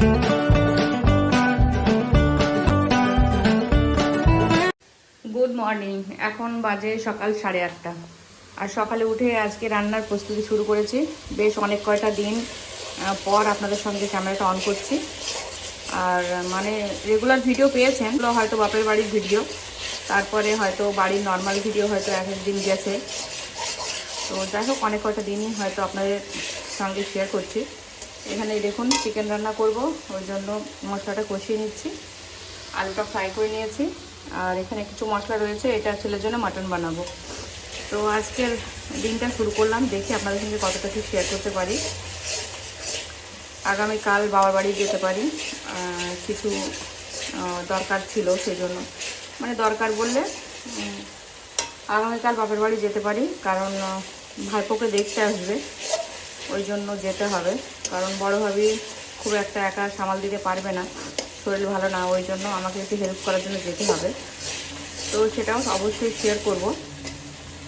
Good morning এখন বাজে সকাল সাড়ে আটটা। আর সকালে উঠে আজকে রান্নার প্রস্তুতি শুরু করেছি। বেশ অনেক কয়টা দিন পর আপনাদের সঙ্গে ক্যামেরাটা অন করছি। আর মানে রেগুলার ভিডিও পেয়েছেন হয়তো বাপের বাড়ির ভিডিও তারপরে হয়তো বাড়ির নর্মাল ভিডিও হয়তো এক দিন গেছে। তো যাই হোক, অনেক কয়টা দিনই হয়তো আপনাদের সঙ্গে শেয়ার করছি। এখানে দেখুন চিকেন রান্না করব ওই জন্য মশলাটা কষিয়ে নিচ্ছি। আলুটা ফ্রাই করে নিয়েছি। আর এখানে কিছু মশলা রয়েছে, এটা ছেলের জন্য মাটন বানাবো। তো আজকের দিনটা শুরু করলাম, দেখি আপনাদের সঙ্গে কতটা কি শেয়ার করতে পারি। আগামীকাল বাবার বাড়ি যেতে পারি কিছু দরকার ছিল সেজন্য। মানে দরকার বললে আগামীকাল বাপের বাড়ি যেতে পারি, কারণ ভাইপোকে দেখতে আসবে। ওই জন্য যেতে হবে। কারণ বড় ভাবি খুব একটা একা সামাল দিতে পারবে না। শরীর ভালো না, ওই জন্য আমাকে একটু হেল্প করার জন্য যেতে হবে। তো সেটাও অবশ্যই শেয়ার করব।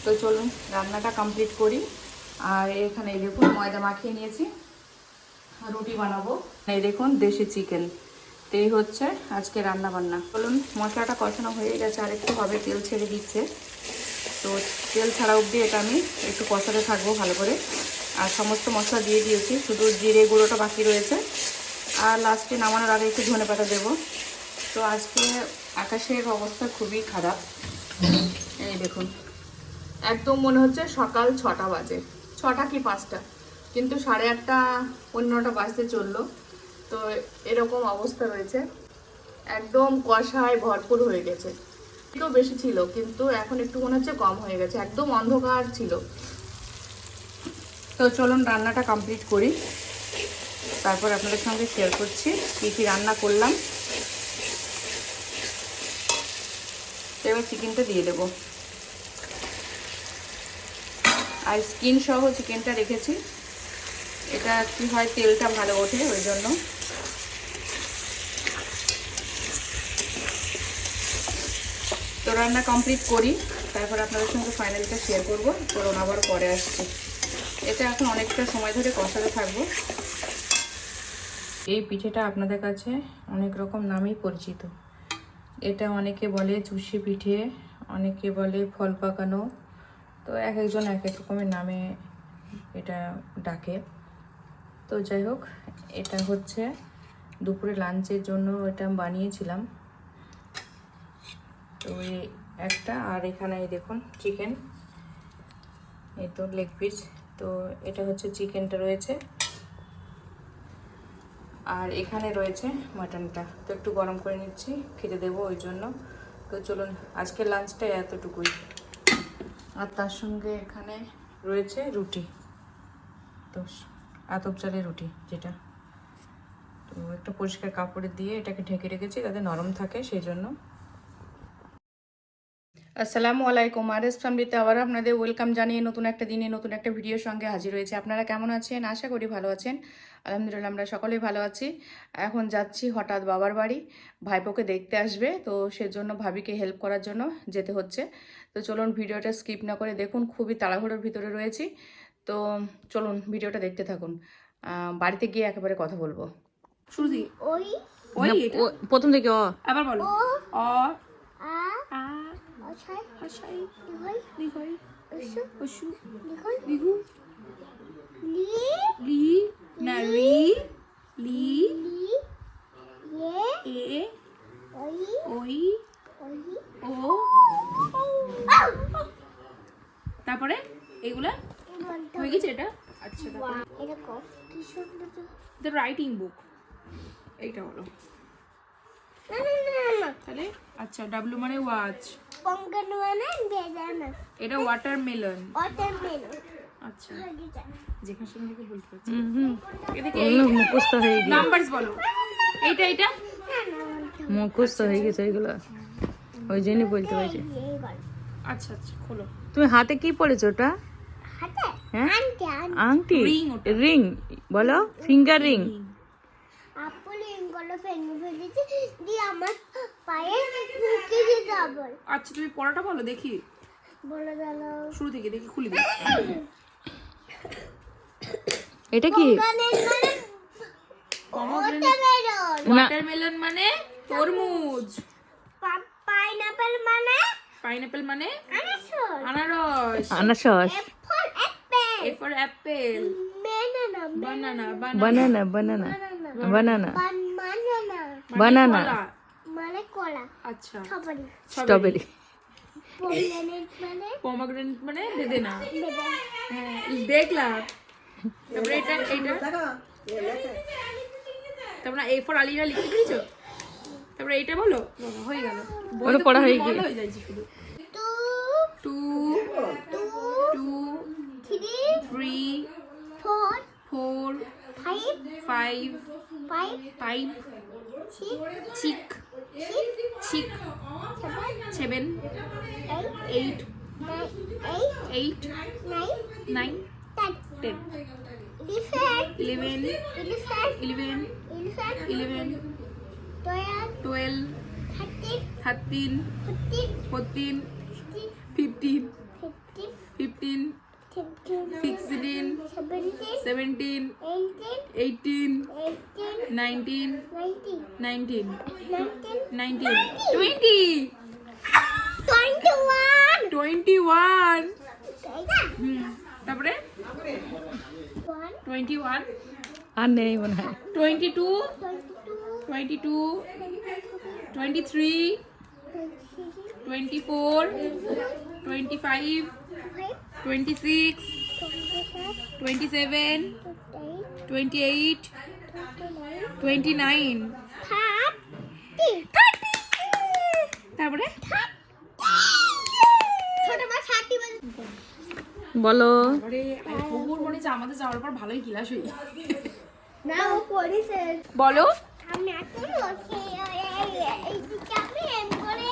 তো চলুন, রান্নাটা কমপ্লিট করি। আর এখানে দেখুন, ময়দা মাখিয়ে নিয়েছি। রুটি বানাবো। এই দেখুন, দেশি চিকেন তো এই হচ্ছে আজকে রান্না বান্না চলুন, মশলাটা কষানো হয়ে গেছে, আর একটু হবে, তেল ছেড়ে দিচ্ছে। তো তেল ছাড়া অবধি এটা আমি একটু কষাতে থাকব ভালো করে। আর সমস্ত মশলা দিয়ে দিয়েছি, শুধু জিরে গুঁড়োটা বাকি রয়েছে। আর লাস্টে নামানোর আগে একটু ধনে পাতা দেবো। তো আজকে আকাশের অবস্থা খুবই খারাপ। এই দেখুন, একদম মনে হচ্ছে সকাল ছটা বাজে। ছটা কি পাঁচটা? কিন্তু সাড়ে আটটা, পনেরোটা বাজতে চলল। তো এরকম অবস্থা রয়েছে। একদম কষায় ভরপুর হয়ে গেছে। একটু বেশি ছিল, কিন্তু এখন একটু মনে হচ্ছে কম হয়ে গেছে। একদম অন্ধকার ছিল। তো চলুন রান্নাটা কমপ্লিট করি। তারপর আপনাদের সঙ্গে শেয়ার করছি, কী কী রান্না করলাম। এবার চিকেনটা দিয়ে দেবো। আর স্কিন সহ চিকেনটা রেখেছি। এটা কি হয়, তেলটা ভালো ওঠে ওই জন্য। তো রান্না কমপ্লিট করি, তারপর আপনাদের সঙ্গে ফাইনালটা শেয়ার করব। চলুন আবার পরে আসছি। এটা এখন অনেকটা সময় ধরে কষাতে থাকব। এই পিঠেটা আপনাদের কাছে অনেক রকম নামেই পরিচিত। এটা অনেকে বলে চুষি পিঠে, অনেকে বলে ফল পাকানো। তো এক একজন এক এক রকমের নামে এটা ডাকে। তো যাই হোক, এটা হচ্ছে দুপুরে লাঞ্চের জন্য এটা বানিয়েছিলাম। তো এই একটা, আর এখানে দেখুন, চিকেন, এই তো লেগ পিস। তো এটা হচ্ছে চিকেনটা রয়েছে। আর এখানে রয়েছে মাটনটা। তো একটু গরম করে নিচ্ছি, খেতে দেবো ওই জন্য। তো চলুন, আজকের লাঞ্চটা এতটুকুই। আর তার সঙ্গে এখানে রয়েছে রুটি। তো আতপ চালের রুটি যেটা। তো একটা পরিষ্কার কাপড়ে দিয়ে এটাকে ঢেকে রেখেছি যাতে নরম থাকে সেই জন্য। আসসালামু আলাইকুম আর এস ফ্যামিলিতে আবার আপনাদের ওয়েলকাম জানিয়ে নতুন একটা দিনে নতুন একটা ভিডিওর সঙ্গে হাজির হয়েছে। আপনারা কেমন আছেন? আশা করি ভালো আছেন। আলহামদুলিল্লাহ আমরা সকলেই ভালো আছি। এখন যাচ্ছি হঠাৎ বাবার বাড়ি। ভাইপোকে দেখতে আসবে তো সেজন্য ভাবিকে হেল্প করার জন্য যেতে হচ্ছে। তো চলুন ভিডিওটা স্কিপ না করে দেখুন খুবই তাড়াহুড়োর ভিতরে রয়েছি। তো চলুন ভিডিওটা দেখতে থাকুন। বাড়িতে গিয়ে একেবারে কথা বলব। শুরু দিই ওই ওই প্রথম থেকে অ আবার বলো। অ লি লি না রি লি লি ইয়ে এ ওই ও। তারপরে এগুলা হয়ে গেছে এটা? আচ্ছা ওয়া এটা কি সুন্দর দ্য রাইটিং বুক এইটা হলো তাহলে আচ্ছা ডাব্লিউ মানে ওয়াচ মানে বেদানা। এটা ওয়াটারমেলন ওয়াটারমেলন আচ্ছা। হয়ে যেখানে সেখান থেকে বলতে পারছি হুম এদিকে মুখস্থ হয়ে গেছে নাম্বারস বলো। এইটা মুখস্থ হয়ে গেছে এগুলো। ওই জন্যই বলতে পারছি। আচ্ছা আচ্ছা খোলো। তুমি হাতে কি পড়েছো ওটা? হ্যাঁ? আংটি রিং বলো। ফিঙ্গার রিং আচ্ছা তুমি পড়াটা বলো দেখি। বলে গেল শুরু থেকে দেখি খুলে এটা কি? মানে ওয়াটারমেলন মানে তরমুজ। পাইনাপেল মানে? পাইনাপেল মানে আনারস। আনারস। আনারস। Apple for apple banana banana banana banana banana banana banana মানে কলা আচ্ছা। স্ট্রবেরি পোমেগ্রেনেট মানে? বেদেনা বেদানা হ্যাঁ দেখলাম। তারপরে এটা এটা। তারপরে এ ফর আলিনা লিখতে পেরেছ তারপরে এইটা বলো? হয়ে গেল। বই পড়া হয়ে গিয়ে। হয়ে যাচ্ছে শুধু। Two two two two three three four four five five five five six six seven eight eight nine ten eleven eleven eleven twelve thirteen fourteen fifteen fifteen sixteen seventeen eighteen nineteen nineteen nineteen twenty twenty one তারপরে twenty one আর নেই মনে হয় twenty two twenty two twenty three twenty four twenty five twenty six twenty seven twenty eight twenty nine তারপরে? ছোট মা thirty বলো মনে আমাদের যাওয়ার পর ভালোই ক্লাস না ও পড়িছে। বলো আমি এখন ওকে এই দিকে আমি এম করে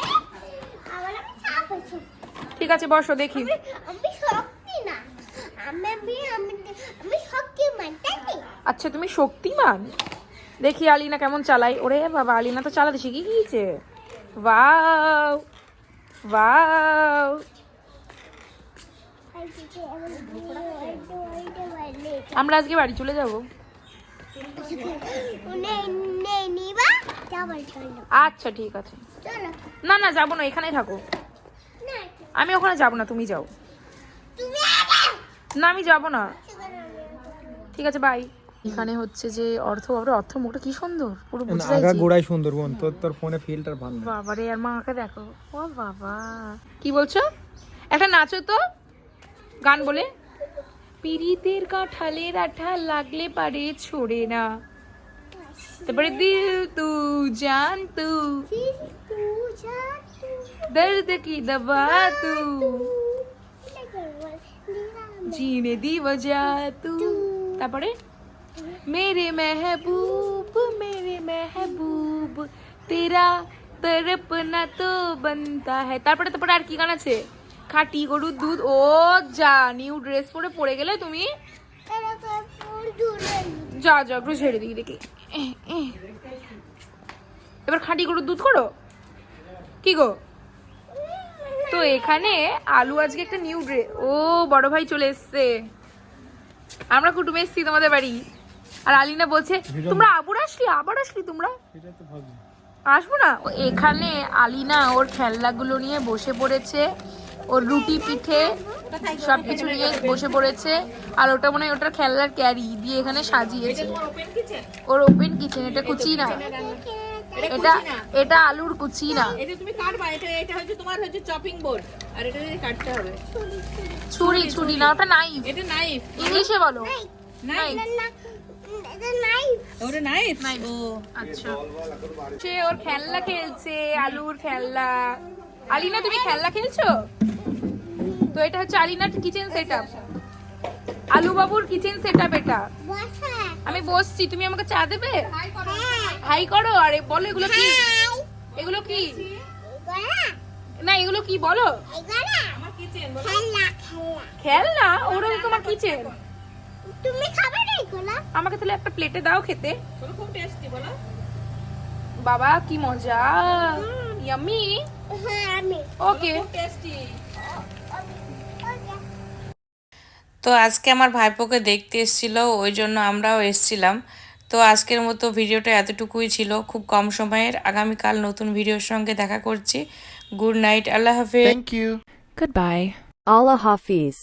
আবার আমি চাপ হয়েছে ঠিক আছে বসো দেখি। আচ্ছা তুমি শক্তিমান? দেখি আলিনা কেমন চালাই ওরে বাবা আলিনা তো চালাতে শিখে গিয়েছে। Wow wow. আমরা আজকে বাড়ি চলে যাব। আচ্ছা ঠিক আছে। না না যাব না এখানেই থাকো। আমি ওখানে যাব না তুমি যাও। না আমি যাব না। ঠিক আছে বাই এখানে হচ্ছে যে অর্থ বাবারে অর্থ মুখটা কি সুন্দর। পুরো বুঝতে আগা চাইছি গোড়াই সুন্দরবন তোর তোর ফোনে ফিল্টার ভালো না বাবারে আর মাকে দেখো। ও বাবা। কি বলছো? একটা নাচো তো। গান বলে। পিরিতের কাঁঠালের আঠা লাগলে পারে ছড়ে না। তারপরে দিল তু জান তু। দর্দ কি দবা তু जीने दी वजह तू তারপরে मेरे महबूब मेरे महबूब तेरा तड़पना तो बनता है তারপরে তারপরে আর কি গান আছে খাঁটি গরুর দুধ ও যা নিউ ড্রেস পরে পড়ে গেলে তুমি যা যা একটু ছেড়ে দিই দেখি এহ, এহ। এবার খাঁটি গরুর দুধ করো কি গো তো এখানে আলু আজকে একটা নিউ ড্রেস ও বড় ভাই চলে এসছে। আমরা কুটুম এসছি তোমাদের বাড়ি। আর আলিনা বলছে তোমরা আবার আসলি? আবার আসলি তোমরা? আসব না? এখানে আলিনা ওর খেলনাগুলো নিয়ে বসে পড়েছে। ওর রুটি পিঠে সবকিছু নিয়ে বসে পড়েছে। আর ওটা মনে হয় ওটার খেলনার ক্যারি দিয়ে এখানে সাজিয়েছে। ওর ওপেন কিচেন এটা কুচি না এটা এটা আলুর কুচি না। এটা তুমি কাটবা এটা এটা হচ্ছে তোমার হচ্ছে চপিং বোর্ড আর এটা দিয়ে কাটতে হবে। ছুরি ছুরি না ওটা নাইফ এটা নাইফ ইংলিশে বলো। নাইফ ওটা নাইফ ও আচ্ছা। সে ওর খেলনা খেলছে আলুর খেলনা। আলিনা তুমি খেলনা খেলছো? তো এটা হচ্ছে আলিনার কিচেন সেটআপ আলু বাবুর কিচেন সেটআপ এটা আমি বসছি তুমি আমাকে চা দেবে? হাই করো। আরে বলো এগুলো কি? এগুলো কি? না এগুলো কি বলো? খেলনা ওরা তো তোমার কিচেন তুমি খাবে না এগুলা? আমাকে তাহলে একটা প্লেটে দাও খেতে। খুব টেস্টি বলো। বাবা কি মজা। ইয়ামি হ্যাঁ আমি। ওকে টেস্টি তো আজকে আমার ভাইপোকে দেখতে এসেছিল ওই জন্য আমরাও এসছিলাম। তো আজকের মতো ভিডিওটা এতটুকুই ছিল। খুব কম সময়ের। আগামীকাল নতুন ভিডিওর সঙ্গে দেখা করছি। গুড নাইট আল্লাহ হাফিজ। থ্যাংক ইউ গুড বাই আল্লাহ Hafiz.